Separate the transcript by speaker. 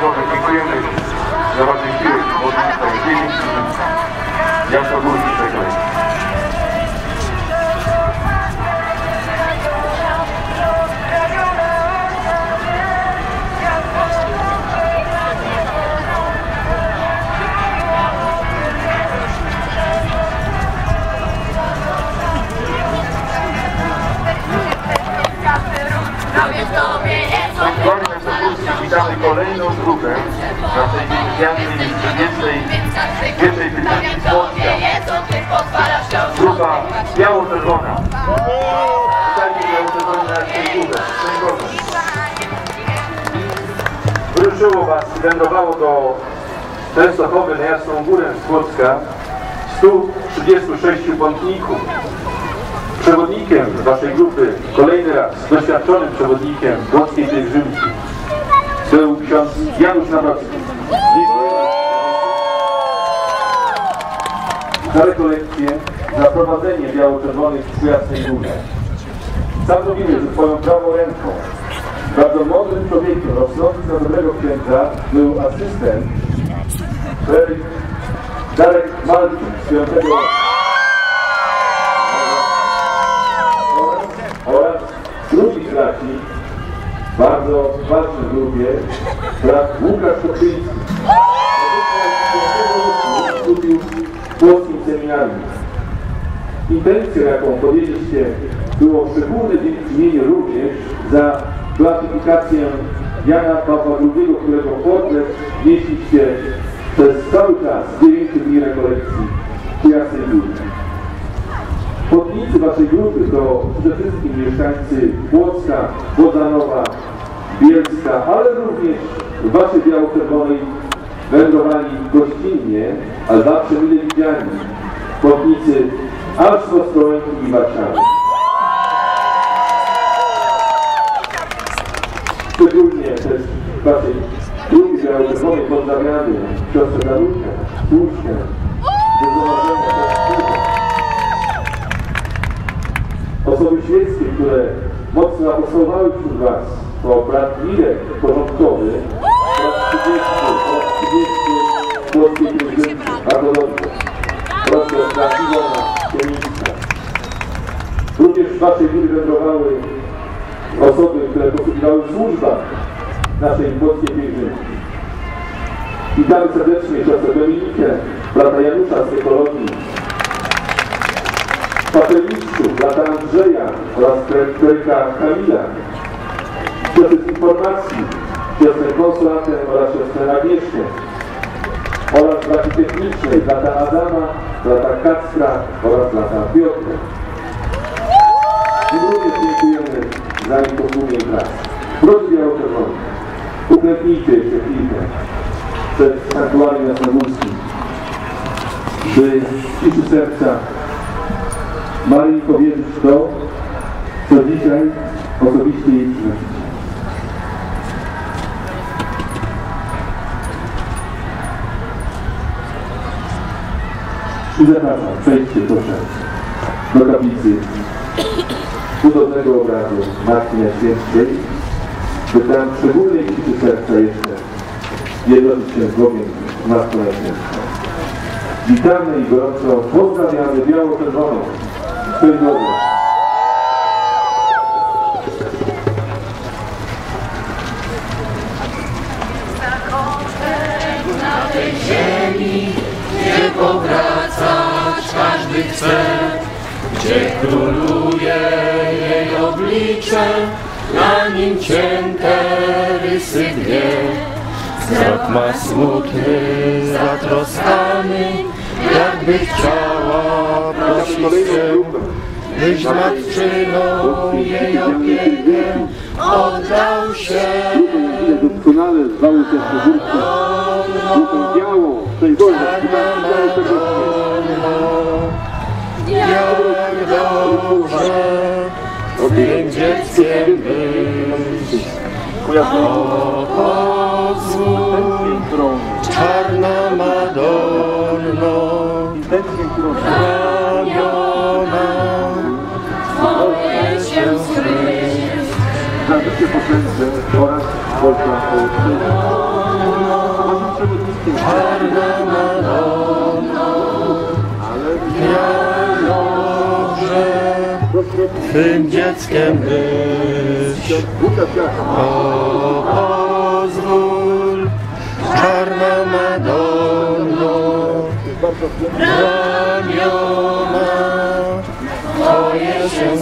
Speaker 1: много секретных, дорогих песен, вот таких. Я с Grupa biało-czerwona. Pytanie. Wyruszyło Was i wędrowało do Częstochowy na Jasną Górę z Płocka 136 błądników. Przewodnikiem Waszej grupy, kolejny raz doświadczonym przewodnikiem Płockiej Pielgrzymki ksiądz Janusz Nawrocki. Za rekolekcję, za prowadzenie biało-czerwonych w Jasnej Górze. Sam mówimy, że Twoją prawą ręką bardzo mądrym człowiekiem, rosnącym za dobrego księdza, był asystent Darek Malczyk z bardzo ważny w grupie, brat Łukasz Koczyński. Studił w Płockim Seminarium. Intencją, jaką podjęliście, było szczególne dziękczynienie również za beatyfikację Jana Pawła II, którego portret mieściście przez cały czas 9 dni rekolekcji w Jasnej Górze. Podnicy Waszej grupy to przede wszystkim mieszkańcy Płocka, Wodanowa, Bielska, ale również w Waszej Biało-Czerwonej wędrowali gościnnie, ale zawsze mile widziani podnicy aż z Ostrołęki i Warszawy. Szczególnie też w Waszej grupie Biało-Czerwonej pozdrawiamy siostrę też wspólnie. Osoby świeckie, które mocno apostołowały wśród Was, to brat Mirek porządkowy, brat 30, brat 30 Polskiej Pielgrzymki, bardzo dobrze. Proszę, brat Iwona Kielnicka. Również w Waszej grupie wędrowały osoby, które posługiwały w służbach naszej Polskiej Pielgrzymki. Witamy serdecznie siostrę Dominikę, brata Janusza z ekologii, papierniczku, brata Andrzeja oraz kleryka Kamila, z informacji, siostrę konsulatem oraz siostrę Agnieszkę oraz braci technicznej, brata Adama, brata Kacpra oraz brata Piotra. I również dziękujemy za ich posługiwanie pracy. Drodzy Biało-Czerwoni, uklęknijcie jeszcze chwilkę przed sanktuarium jasnogórskim, by w ciszy serca Maryi powiedzieć to, co dzisiaj osobiście jej przynosicie. I zapraszam, przejdźcie proszę do kaplicy cudownego obrazu Matki Najświętszej, by tam w szczególnej ciszy serca jeszcze jednoczyć się z Bogiem Matką Najświętszą. Witamy i gorąco pozdrawiamy biało-czerwoną.
Speaker 2: Powracać każdy chce, gdzie króluje jej oblicze, na nim cienkie rysy dwie. Wzrok zatroskany, jakby chciała prosić byś matczyną jej opiekę oddał się.
Speaker 1: Doskonale zwały się Szczegórkę, grupę białą, szczęść Boże,
Speaker 2: Jak dobrze tym dzieckiem być. O, pozwól,
Speaker 1: Franciszku Potędze oraz Wolfgangu Nowym przewodnikiem
Speaker 2: Twym dzieckiem być. O pozwól Czarna Madonno
Speaker 1: Ramiona Twoje
Speaker 2: się